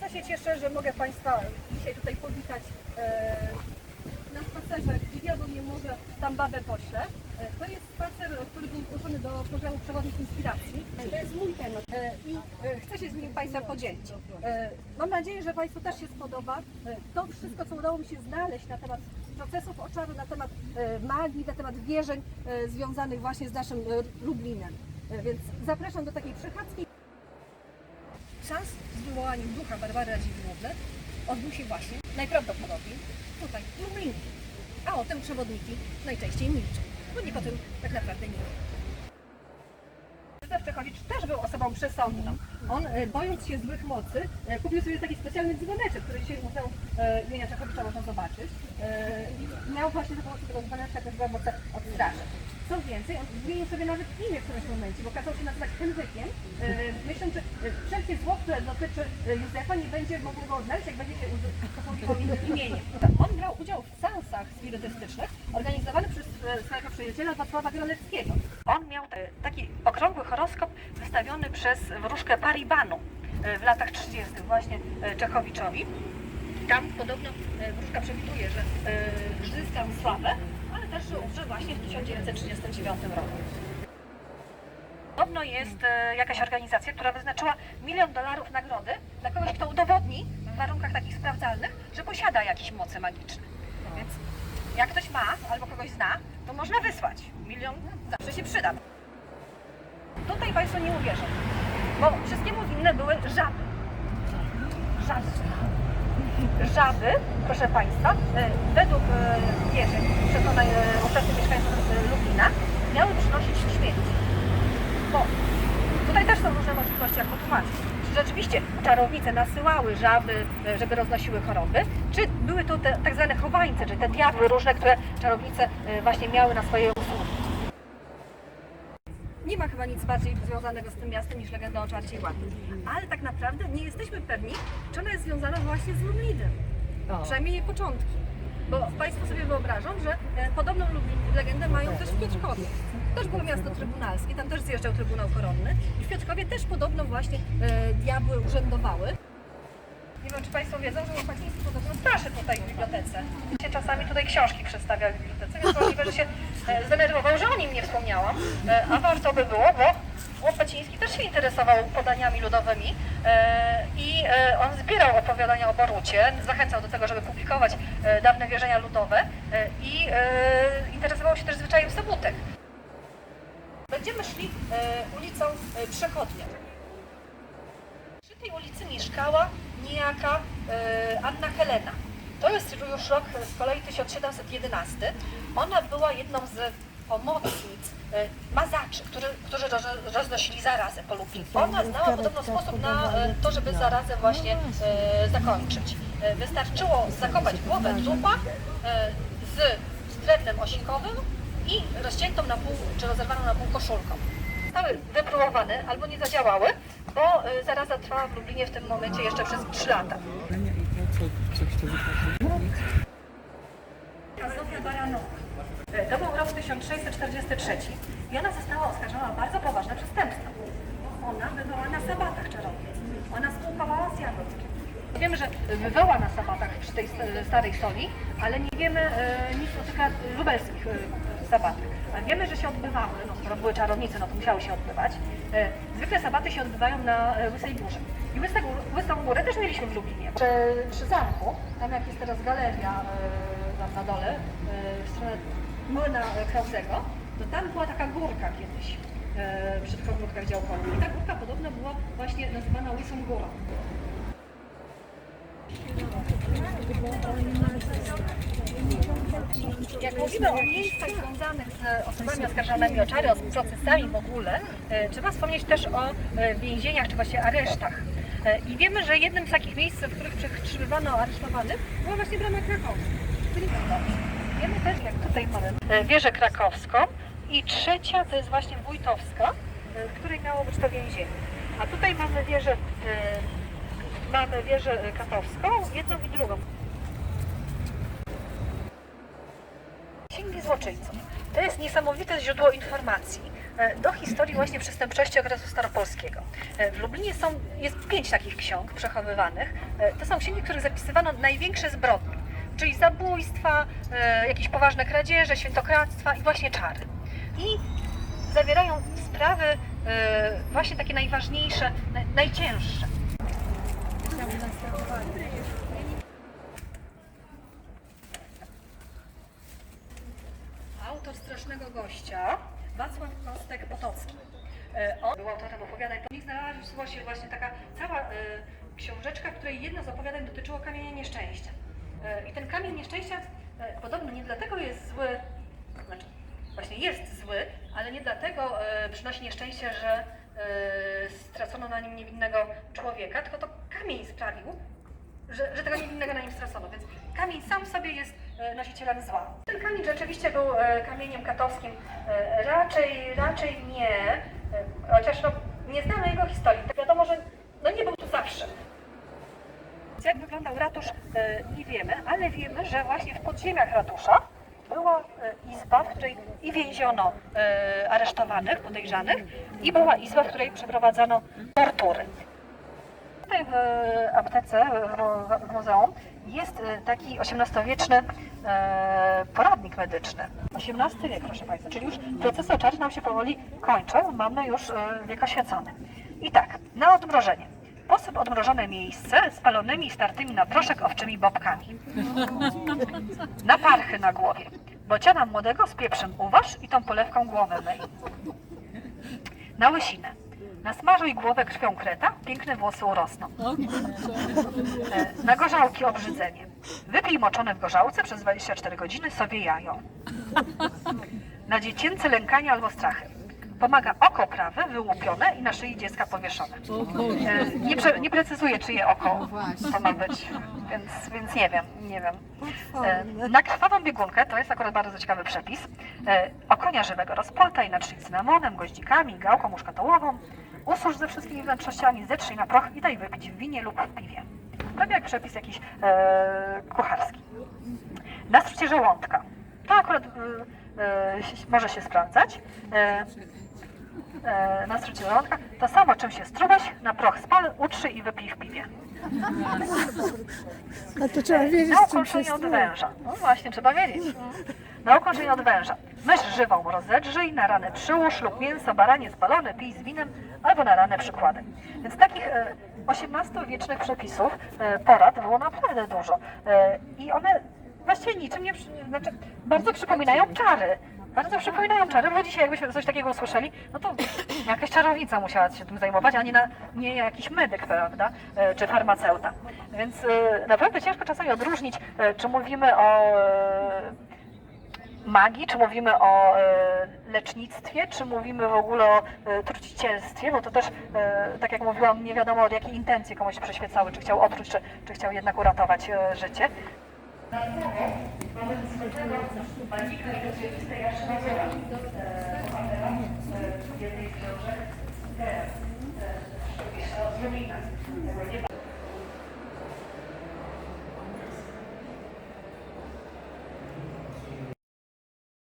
Bardzo się cieszę, że mogę Państwa dzisiaj tutaj powitać e, na spacerze Wywiadu nie może tam babę pośle. E, To jest spacer, który był zgłoszony do programu Przewodnik Inspiracji. To jest mój temat e, i chcę się z nim Państwa podzielić. Mam nadzieję, że Państwu też się spodoba. To wszystko, co udało mi się znaleźć na temat procesów oczaru, na temat magii, na temat wierzeń związanych właśnie z naszym Lublinem. Więc zapraszam do takiej przechadzki. Czas z wywołaniem ducha Barbary Radziwiłłowny odbył się właśnie najprawdopodobniej tutaj, w Lublinie. A o tym przewodniki najczęściej milczą, bo nikt o tym tak naprawdę nie wie. Czechowicz też był osobą przesądną. On, e, bojąc się złych mocy, kupił sobie taki specjalny dzwoneczek, który dzisiaj w Muzeum e, imienia Czechowicza można zobaczyć. E, Miał właśnie pomocą tego dzwoneczka też moce odstraszać. Co więcej, on zmienił sobie nawet imię w którymś momencie, bo kazał się nazywać Henrykiem, e, myśląc, że e, wszelkie zło, które dotyczy e, Józefa, nie będzie mogło go odnaleźć, jak będzie się posługiwał innym imieniem. On brał udział w seansach spirytystycznych organizowanych przez e, swojego przyjaciela Wacława Groleckiego. On miał taki okrągły horoskop wystawiony przez wróżkę Paribanu w latach 30. właśnie Czechowiczowi. Tam podobno wróżka przewiduje, że e, zyskał sławę, że umrze właśnie w 1939 roku. Podobno jest e, jakaś organizacja, która wyznaczyła milion dolarów nagrody dla kogoś, kto udowodni w warunkach takich sprawdzalnych, że posiada jakieś moce magiczne. Więc jak ktoś ma albo kogoś zna, to można wysłać. Milion zawsze się przyda. Tutaj Państwo nie uwierzą, bo wszystkiemu winne były żaby. Żaby. Żaby, proszę Państwa, e, według e, wierzeń przekonań e, ówczesnych mieszkańców e, Lublina, miały przynosić śmierć. Bo tutaj też są różne możliwości, jak potłumaczyć. Czy rzeczywiście czarownice nasyłały żaby, e, żeby roznosiły choroby, czy były to te tak zwane chowańce, czyli te diabły różne, które czarownice e, właśnie miały na swojej usługi. Nie ma chyba nic bardziej związanego z tym miastem niż legenda o Czarcie Ładni. Ale tak naprawdę nie jesteśmy pewni, czy ona jest związana właśnie z Lublinem. Przynajmniej jej początki. Bo Państwo sobie wyobrażą, że e, podobną legendę mają też w Piotrkowie. Też było miasto trybunalskie, tam też zjeżdżał Trybunał Koronny. I w Piotrkowie też podobno właśnie e, diabły urzędowały. Nie wiem, czy Państwo wiedzą, że Łopaciński podobno straszy tutaj w bibliotece. Się czasami tutaj książki przedstawia w bibliotece, więc możliwe, że się e, zdenerwował, że o nim nie wspomniałam. E, A warto by było, bo Łopaciński też się interesował podaniami ludowymi e, i e, on zbierał opowiadania o Borucie, zachęcał do tego, żeby publikować e, dawne wierzenia ludowe i interesował się też zwyczajem sobutek. Będziemy szli ulicą Przechodnia. Przy tej ulicy mieszkała niejaka Anna Helena. To jest już rok z kolei 1711. Ona była jedną z pomocnic e, mazaczy, którzy, którzy roz, roznosili zarazę po. Ona znała podobno sposób na e, to, żeby zarazę właśnie e, zakończyć. E, wystarczyło zakopać głowę trupa e, z drewnem osinkowym i rozciętą na pół, czy rozerwaną na pół koszulką zostały wypróbowane albo nie zadziałały, bo zaraza trwała w Lublinie w tym momencie jeszcze przez 3 lata. Co, coś to Baranowa. Y, To był rok 1643 i ona została oskarżona o bardzo poważne przestępstwo. Ona bywała na sabatach czarownic. Ona spółkowała z Jagódzkiem. Wiemy, że bywa na sabatach przy tej st- starej soli, ale nie wiemy e, nic o tych e, lubelskich e, sabatach. A wiemy, że się odbywały, no skoro były czarownice, no to musiały się odbywać. E, zwykle sabaty się odbywają na e, Łysej Górze. I Gór- Łysą Górę też mieliśmy w Lublinie. Przy, przy zamku, tam jak jest teraz galeria e, tam na dole, e, w stronę młyna e, Krauzego, to tam była taka górka kiedyś e, przy ogródkach działkowych. I ta górka podobno była właśnie nazywana Łysą Górą. Jak mówimy o miejscach związanych z osobami oskarżonymi o czary, o procesami w ogóle, e, trzeba wspomnieć też o e, więzieniach czy właśnie aresztach. E, I wiemy, że jednym z takich miejsc, w których przetrzymywano aresztowanych, była właśnie brama krakowska. Wiemy też, jak tutaj mamy wieżę krakowską i trzecia to jest właśnie wójtowska, e, w której miało być to więzienie. A tutaj mamy wieżę, e, mamy wieżę katowską, jedną i drugą. Księgi złoczyńców. To jest niesamowite źródło informacji, e, do historii właśnie przestępczości okresu staropolskiego. W Lublinie są, jest pięć takich ksiąg przechowywanych. To są księgi, w których zapisywano największe zbrodnie, czyli zabójstwa, e, jakieś poważne kradzieże, świętokradztwa i właśnie czary. I zawierają sprawy e, właśnie takie najważniejsze, naj- najcięższe. Autor Strasznego Gościa, Wacław Kostek Potocki. E, On był autorem opowiadań. Po nich znalazła się właśnie taka cała książeczka, której jedno z opowiadań dotyczyło kamienia nieszczęścia. E, I ten kamień nieszczęścia e, podobno nie dlatego jest zły, znaczy właśnie jest zły, ale nie dlatego e, przynosi nieszczęście, że stracono na nim niewinnego człowieka, tylko to kamień sprawił, że, że tego niewinnego na nim stracono. Więc kamień sam w sobie jest nosicielem zła. Ten kamień rzeczywiście był kamieniem katowskim. Raczej, raczej nie, chociaż no, nie znamy jego historii. Wiadomo, że no, nie był tu zawsze. Jak wyglądał ratusz, e, nie wiemy, ale wiemy, że właśnie w podziemiach ratusza była e, izba, w której i więziono e, aresztowanych, podejrzanych, i była izba, w której przeprowadzano tortury. Tutaj w aptece, w mu- w muzeum, jest taki XVIII-wieczny poradnik medyczny. XVIII wiek, proszę Państwa, czyli już procesy oczary nam się powoli kończą, mamy już wiek oświecony. I tak, na odmrożenie. Sposób odmrożone miejsce spalonymi i startymi na proszek owczymi bobkami. Na parchy na głowie. Bociana młodego z pieprzem uważ i tą polewką głowę myj. Na łysinę. Nasmażuj głowę krwią kreta, piękne włosy urosną. E, Na gorzałki obrzydzenie. Wypij moczone w gorzałce przez 24 godziny sobie jajo. Na dziecięce lękanie albo strachy. Pomaga oko prawe, wyłupione i na szyi dziecka powieszone. E, Nie, prze, nie precyzuję, czyje oko to ma być, więc, więc nie wiem, nie wiem. E, Na krwawą biegunkę, to jest akurat bardzo ciekawy przepis, e, o konia żywego rozpoltaj, natrzyj cynamonem, goździkami, gałką muszkatołową, ususz ze wszystkimi wnętrznościami, zetrzyj na proch i daj wypić w winie lub w piwie. Prawie jak przepis jakiś e, kucharski. Nastrucie żołądka. To akurat e, e, może się sprawdzać. E, e, na strucie żołądka, to samo czym się strubeś, na proch spal, utrzyj i wypij w piwie. A to trzeba wiedzieć, Na z czym się od węża. No właśnie, trzeba wiedzieć. Na ukończenie od węża. Mysz żywą rozedrzyj, na ranę przyłóż lub mięso baranie spalone pij z winem albo na ranę przykładem. Więc takich e, XVIII-wiecznych przepisów, e, porad było naprawdę dużo. E, I one właściwie niczym nie, przy- znaczy bardzo przypominają czary. Bardzo przypominają czary, bo dzisiaj jakbyśmy coś takiego usłyszeli, no to jakaś czarownica musiała się tym zajmować, a nie, na, nie jakiś medyk, prawda, e, czy farmaceuta. Więc e, naprawdę ciężko czasami odróżnić, e, czy mówimy o magii, czy mówimy o lecznictwie, czy mówimy w ogóle o trucicielstwie, bo to też, tak jak mówiłam, nie wiadomo od jakiej intencji komuś przyświecały, czy chciał otruć, czy, czy chciał jednak uratować e, życie. Mamy zwykłego magika i rzeczywistej Jaszynowiora, bohatera e, jednej z książek, e, o Zluminach.